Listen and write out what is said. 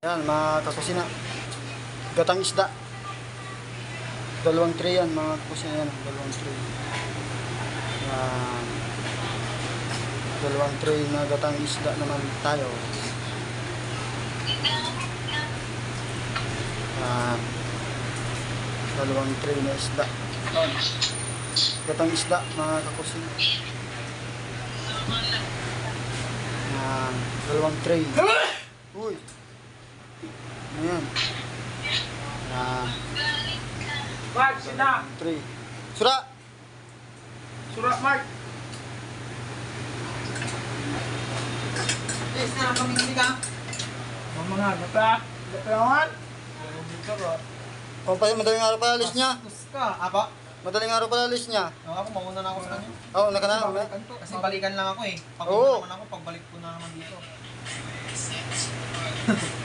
Yan, mga kakusina. Gatang isda. Dalawang tray yan, mga kakusina yan. Dalawang tray. Yan. Dalawang tray na gatang isda naman tayo. Yan. Dalawang tray na isda. Gatang isda, mga kakusina. Yan. Dalawang tray. Uy! Ayan. Yan. Mark, sina! Three. Sura! Surat Mark! Yes, na kami ka. Mga gata. Gatawangan? Dito ko. O, pa, madaling araw pala alis niya. Ka. Apa? Madaling araw pala alis niya. Ako, ako, mauna na ako sa kanya. Oo, oh, naka na. Balikan to. Kasi balikan lang ako eh. Pag Oo. naman ako, pagbalik ko na naman dito.